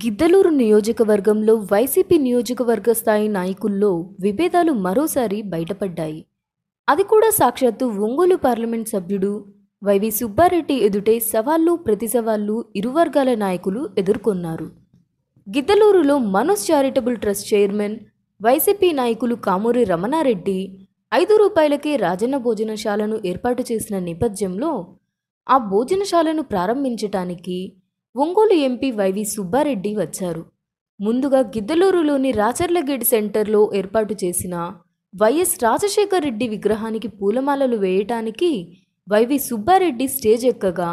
గిద్దలూరు నియోజకవర్గంలో వైసీపీ నియోజకవర్గ స్థాయి నాయకుల్లో విభేదాలు మరోసారి బయటపడ్డాయి. అది కూడా సాక్షాత్తు ఒంగోలు పార్లమెంట్ సభ్యుడు వైవి సుబ్బారెడ్డి ఎదుటే సవాళ్ళు ప్రతి సవాళ్ళు ఇరు వర్గాల నాయకులు ఎదుర్కొన్నారు. గిద్దలూరులో Manoj charitable trust chairman YCP నాయకులు కామూరి రమణారెడ్డి ఐదు రూపాయలకే రాజన్న భోజనశాలను ఏర్పాటు చేసిన నేపథ్యంలో ఆ భోజనశాలను ప్రారంభించటానికి ఒంగోలు ఎంపీ వైవి సుబ్బారెడ్డి వచ్చారు. ముందుగా గిద్దలూరులోని రాచర్లగేడ్ సెంటర్లో ఏర్పాటు చేసిన వైఎస్ రాజశేఖర్ రెడ్డి విగ్రహానికి పూలమాలలు వేయటానికి వైవి సుబ్బారెడ్డి స్టేజ్ ఎక్కగా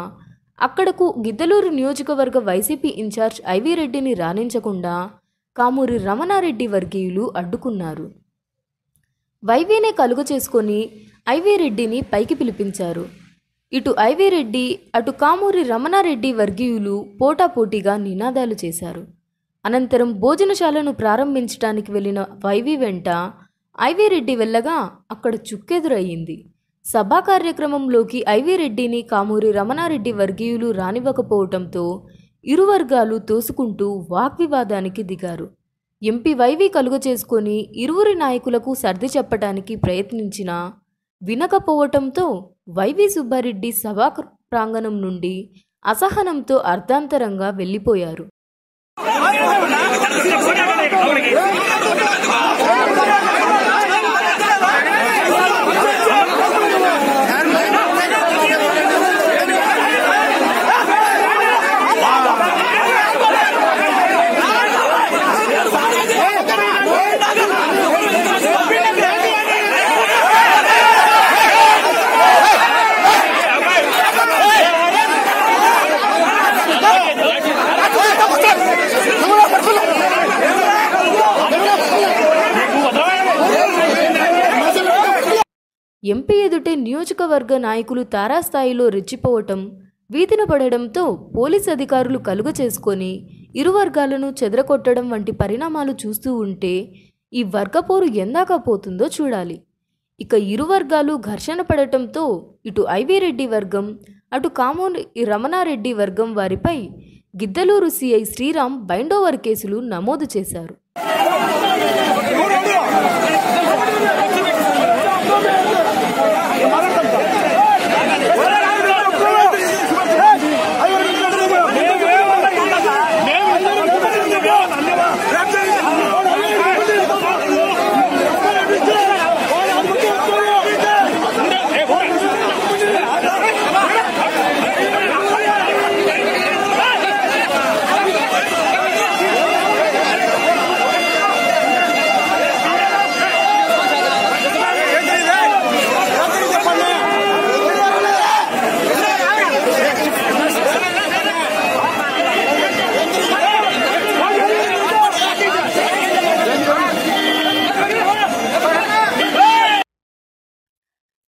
అక్కడకు గిద్దలూరు నియోజకవర్గ వైసీపీ ఇన్ఛార్జ్ ఐవీ రెడ్డిని రాణించకుండా కామూరి రమణారెడ్డి వర్గీయులు అడ్డుకున్నారు. వైవీనే కలుగు చేసుకొని ఐవీ రెడ్డిని పైకి పిలిపించారు. ఇటు ఐవీ రెడ్డి అటు కామూరి రమణారెడ్డి వర్గీయులు పోటాపోటీగా నినాదాలు చేశారు. అనంతరం భోజనశాలను ప్రారంభించడానికి వెళ్ళిన వైవి వెంట ఐవీ రెడ్డి వెళ్ళగా అక్కడ చుక్కెదురయ్యింది. సభా కార్యక్రమంలోకి ఐవీ రెడ్డిని కామూరి రమణారెడ్డి వర్గీయులు రానివ్వకపోవటంతో ఇరు వర్గాలు తోసుకుంటూ వాగ్వివాదానికి దిగారు. ఎంపీ వైవి కలుగ చేసుకొని ఇరువురి నాయకులకు సర్ది చెప్పటానికి ప్రయత్నించినా వినకపోవటంతో వైవి సుబ్బారెడ్డి సభా ప్రాంగణం నుండి అసహనంతో అర్ధాంతరంగా వెళ్ళిపోయారు. ఎంపీ ఎదుటే నియోజకవర్గ నాయకులు తారాస్థాయిలో రెచ్చిపోవటం వీధిన పడడంతో పోలీస్ అధికారులు కలుగ చేసుకొని ఇరు వర్గాలను చెదరకొట్టడం వంటి పరిణామాలు చూస్తూ ఉంటే ఈ వర్గపోరు ఎందాక పోతుందో చూడాలి. ఇక ఇరు వర్గాలు ఘర్షణ పడటంతో ఇటు ఐవీ రెడ్డి వర్గం అటు కామోని రమణారెడ్డి వర్గం వారిపై గిద్దలూరు సిఐ శ్రీరామ్ బైండోవర్ కేసులు నమోదు చేశారు.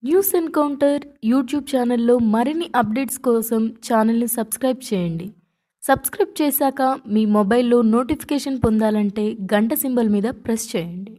న్యూస్ ఎన్కౌంటర్ యూట్యూబ్ ఛానల్లో మరిన్ని అప్డేట్స్ కోసం ఛానల్ని సబ్స్క్రైబ్ చేయండి. సబ్స్క్రైబ్ చేశాక మీ మొబైల్లో నోటిఫికేషన్ పొందాలంటే గంట సింబల్ మీద ప్రెస్ చేయండి.